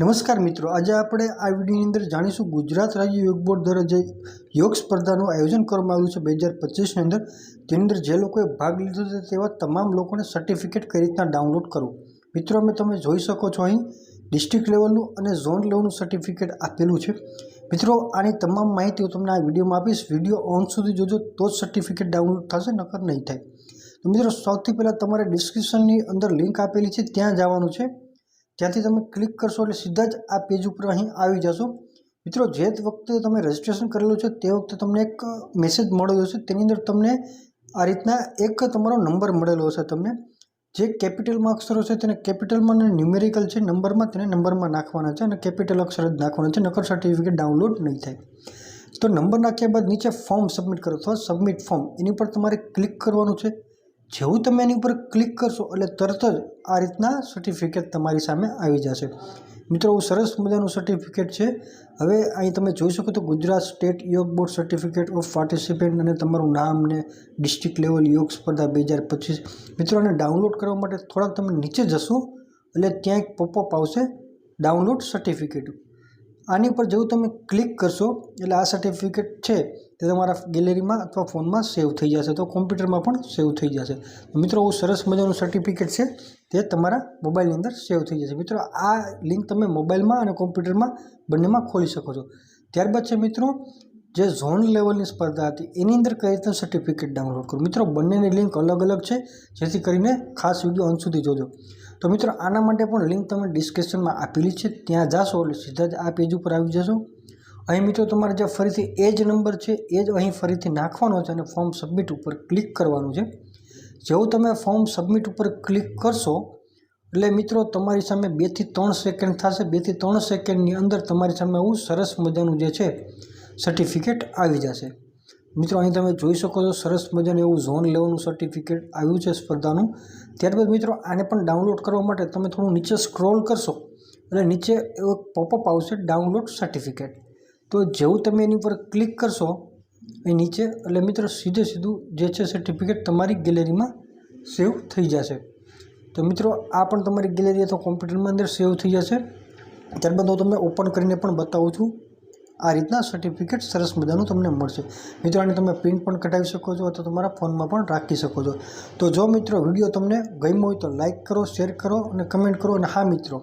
નમસ્કાર મિત્રો, આજે આપણે આ વિડીયોની અંદર જાણીશું ગુજરાત રાજ્ય યોગ બોર્ડ દ્વારા જે યોગ સ્પર્ધાનું આયોજન કરવામાં આવ્યું છે બે હજાર પચીસની અંદર, તેની અંદર જે લોકોએ ભાગ લીધો છે તેવા તમામ લોકોને સર્ટિફિકેટ કઈ રીતના ડાઉનલોડ કરવું. મિત્રો, અમે તમે જોઈ શકો છો અહીં ડિસ્ટ્રિક્ટ લેવલનું અને ઝોન લેવલનું સર્ટિફિકેટ આપેલું છે. મિત્રો, આની તમામ માહિતી હું તમને આ વિડીયોમાં આપીશ. વીડિયો ઓન સુધી જોજો તો જ સર્ટિફિકેટ ડાઉનલોડ થશે, નકર નહીં થાય. તો મિત્રો, સૌથી પહેલાં તમારે ડિસ્ક્રિપ્શનની અંદર લિંક આપેલી છે, ત્યાં જવાનું છે. ત્યાંથી તમે ક્લિક કરશો એટલે સીધા જ આ પેજ ઉપર અહીં આવી જશો. મિત્રો, જે વખતે તમે રજિસ્ટ્રેશન કરેલું છે તે વખતે તમને એક મેસેજ મળેલો છે તેની અંદર તમને આ રીતના એક તમારો નંબર મળેલો હશે તમને. જે કેપિટલમાં અક્ષરો છે તેને કેપિટલમાં અને ન્યુમેરિકલ છે નંબરમાં તેને નંબરમાં નાખવાના છે અને કેપિટલ અક્ષર જ નાખવાના છે. નકર સર્ટિફિકેટ ડાઉનલોડ નહીં થાય. તો નંબર નાખ્યા બાદ નીચે ફોર્મ સબમિટ કરો અથવા સબમિટ ફોર્મ એની પર તમારે ક્લિક કરવાનું છે. જેવું તમે એની ઉપર ક્લિક કરશો એટલે તરત જ આ રીતના સર્ટિફિકેટ તમારી સામે આવી જશે. મિત્રો હું સરસ મજાનું સર્ટિફિકેટ છે. હવે અહીં તમે જોઈ શકો તો Gujarat state yoga board certificate of participant અને તમારું નામ ને ડિસ્ટ્રિક્ટ લેવલ યોગ સ્પર્ધા બે હજાર પચીસ. મિત્રો, આને ડાઉનલોડ કરવા માટે થોડાક તમે નીચે જશો એટલે ત્યાં એક પોપઅપ આવશે ડાઉનલોડ સર્ટિફિકેટ આની પર જેવું તમે ક્લિક કરશો, એટલે આ સર્ટિફિકેટ છે તે તમારા ગેલેરીમાં અથવા ફોનમાં સેવ થઈ જશે, તો કોમ્પ્યુટરમાં પણ સેવ થઈ જશે. મિત્રો, બહુ સરસ મજાનું સર્ટિફિકેટ છે તે તમારા મોબાઈલની અંદર સેવ થઈ જશે. મિત્રો, આ લિંક તમે મોબાઈલમાં અને કોમ્પ્યુટરમાં બંનેમાં ખોલી શકો છો. ત્યારબાદ છે મિત્રો, જે ઝોન લેવલની સ્પર્ધા હતી, એની અંદર કઈ રીતે સર્ટિફિકેટ ડાઉનલોડ કરું? મિત્રો, બંનેની લિંક અલગ અલગ છે, જેથી કરીને ખાસ વીડિયો અંત સુધી જોજો. તો મિત્રો, આના માટે પણ લિંક તમે ડિસ્ક્રિપ્શનમાં આપેલી છે. ત્યાં જાશો એટલે સીધા જ આ પેજ ઉપર આવી જશો. અહીં મિત્રો, તમારે જે ફરીથી એ જ નંબર છે, એ જ અહીં ફરીથી નાખવાનો છે અને ફોર્મ સબમિટ ઉપર ક્લિક કરવાનું છે. જેવું તમે ફોર્મ સબમિટ ઉપર ક્લિક કરશો, એટલે મિત્રો, તમારી સામે બેથી ત્રણ સેકન્ડ થશે. બેથી ત્રણ સેકન્ડની અંદર તમારી સામે આવું સરસ મજાનું જે છે સર્ટિફિકેટ આવી જશે. મિત્રો, અહીં તમે જોઈ શકો છો, સરસ મજાનું એવું ઝોન લેવલનું સર્ટિફિકેટ આવ્યું છે સ્પર્ધાનું. ત્યારબાદ મિત્રો, આને પણ ડાઉનલોડ કરવા માટે તમે થોડું નીચે સ્ક્રોલ કરશો એટલે નીચે એવો પોપઅપ આવશે ડાઉનલોડ સર્ટિફિકેટ તો જેવું તમે એની ઉપર ક્લિક કરશો, એ નીચે, એટલે મિત્રો, સીધે સીધું જે છે સર્ટિફિકેટ તમારી ગેલેરીમાં સેવ થઈ જશે. તો મિત્રો, આ પણ તમારી ગેલેરી અથવા કોમ્પ્યુટરમાં અંદર સેવ થઈ જશે. ત્યારબાદ હું તમને ઓપન કરીને પણ બતાવું છું. આ રીતના સર્ટિફિકેટ સરસ મજાનું તમને મળશે મિત્રો આને તમે પ્રિન્ટ પણ કઢાવી શકો છો અથવા તમારા ફોનમાં પણ રાખી શકો છો તો જો મિત્રો વિડીયો તમને ગમ્યો હોય તો લાઇક કરો શેર કરો અને કમેન્ટ કરો અને હા મિત્રો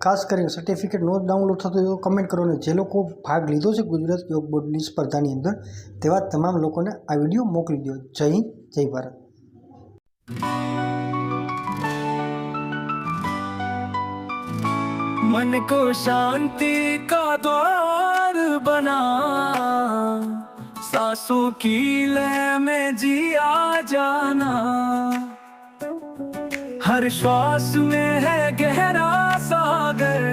ખાસ કરીને સર્ટિફિકેટ નો ડાઉનલોડ થતો હોય તો કમેન્ટ કરો અને જે લોકો ભાગ લીધો છે ગુજરાત યોગ બોર્ડની સ્પર્ધાની અંદર તેવા તમામ લોકોને આ વિડીયો મોકલી દો જય હિન્દ જય ભારત मन को शांति का द्वार सांसों की लय में जिया जाना। हर श्वास में है गहरा सागर।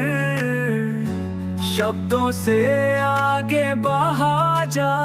शब्दों से आगे बहा जा